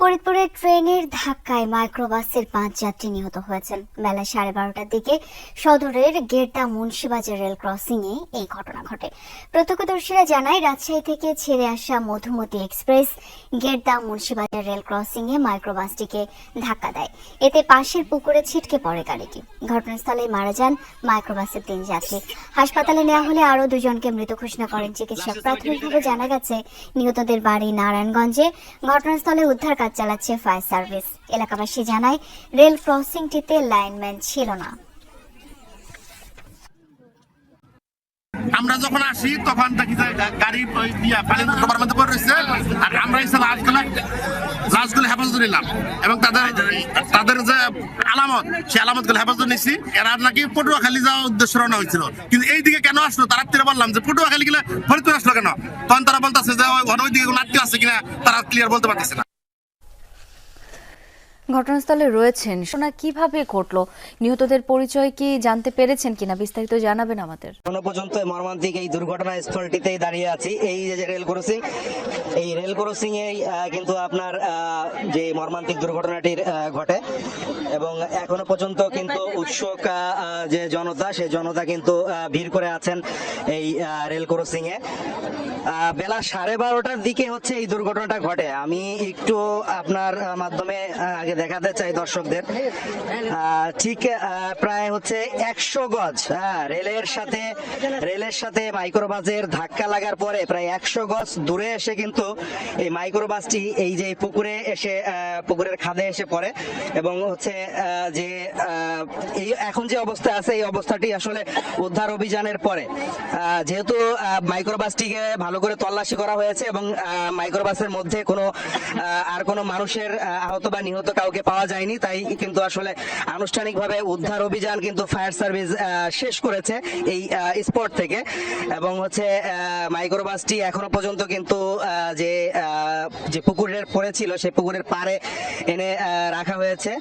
ফরিদপুরে ট্রেনের ধাক্কায় মাইক্রোবাসের পাঁচ যাত্রী নিহত হয়েছেন। বেলা সাড়ে বারোটার দিকে সদরের গেরদা মুন্সিবাজার রেল ক্রসিং এ এই ঘটনা ঘটে। প্রত্যক্ষদর্শীরা জানায়, রাজশাহী থেকে ছেড়ে আসা Madhumati express Gerda Munshibazar rail crossing এ মাইক্রোবাসটিকে ধাক্কা দেয়। এতে পাশের পুকুরে ছিটকে পড়ে গাড়িটি। ঘটনাস্থলে মারা যান মাইক্রোবাসের তিন যাত্রী। হাসপাতালে নেওয়া হলে আরও দুজনকে মৃত ঘোষণা করেন চিকিৎসক। প্রাথমিকভাবে জানা গেছে, নিহতদের বাড়ি নারায়ণগঞ্জে। ঘটনাস্থলে উদ্ধার কাজ চালাচ্ছে ফায়ার সার্ভিস। এলাকাবাসী জানায়, রেল ক্রসিংটিতে লাইনম্যান ছিল না। আমরা যখন আসি, তখন দেখি যে গাড়ি পানি ডোবার মধ্যে পড়ে রয়েছে। আর আমরা এসে লাশগুলো লাশগুলো হেফাজত নিলাম। এবং তাদের তাদের যে আলামত, সেই আলামতগুলো হেফাজত নিছি। এরা নাকি পটুয়াখালী যাওয়ার উদ্দেশ্য রওনা হয়েছিল। কিন্তু এই দিকে কেন আসলো? তারা রাত্রে বললাম যে, পটুয়াখালী গেলে ফরিদপুর আসলো কেন? তখন তারা বলতেছে যে, ওই দিকে কোনো আত্মীয় আছে কিনা? তারা ক্লিয়ার বলতে পারতেছে না। ঘটনাস্থলে রয়েছেন। শোনা কীভাবে ঘটলো? নিহতদের পরিচয় কি জানতে পেরেছেন কিনা বিস্তারিত জানাবেন আমাদের। এখনও পর্যন্ত মর্মান্তিক এই দুর্ঘটনা স্থলটিতেই দাঁড়িয়ে আছি। এই যে রেল ক্রসিং এই রেল ক্রসিং এ কিন্তু আপনার যে মর্মান্তিক দুর্ঘটনাটির ঘটে। এবং এখনও পর্যন্ত কিন্তু উৎসুক যে জনতা সেই জনতা কিন্তু ভিড় করে আছেন এই রেল ক্রসিং এ বেলা সাড়ে বারোটার দিকে হচ্ছে এই দুর্ঘটনাটা ঘটে। আমি একটু আপনার মাধ্যমে আগে দেখাতে চাই দর্শকদের। ঠিক প্রায় হচ্ছে একশো গজ হ্যাঁ রেলের সাথে রেলের সাথে মাইক্রোবাসের ধাক্কা লাগার পরে প্রায় একশো গজ দূরে এসে কিন্তু এই মাইক্রোবাসটি এই যে পুকুরে এসে পুকুরের খাদে এসে পড়ে এবং হচ্ছে যে এই এখন যে অবস্থা আছে, এই অবস্থাটি আসলে উদ্ধার অভিযানের পরে। যেহেতু মাইক্রোবাসটিকে ভালো করে তল্লাশি করা হয়েছে এবং মাইক্রোবাসের মধ্যে কোনো আর কোনো মানুষের আহত বা নিহত কাউকে পাওয়া যায়নি, তাই কিন্তু আসলে আনুষ্ঠানিকভাবে উদ্ধার অভিযান কিন্তু ফায়ার সার্ভিস শেষ করেছে এই স্পট থেকে। এবং হচ্ছে মাইক্রো মাইক্রোবাসটি এখনও পর্যন্ত কিন্তু যে যে পুকুরের পড়েছিল সেই পুকুরের পাড়ে এনে রাখা হয়েছে।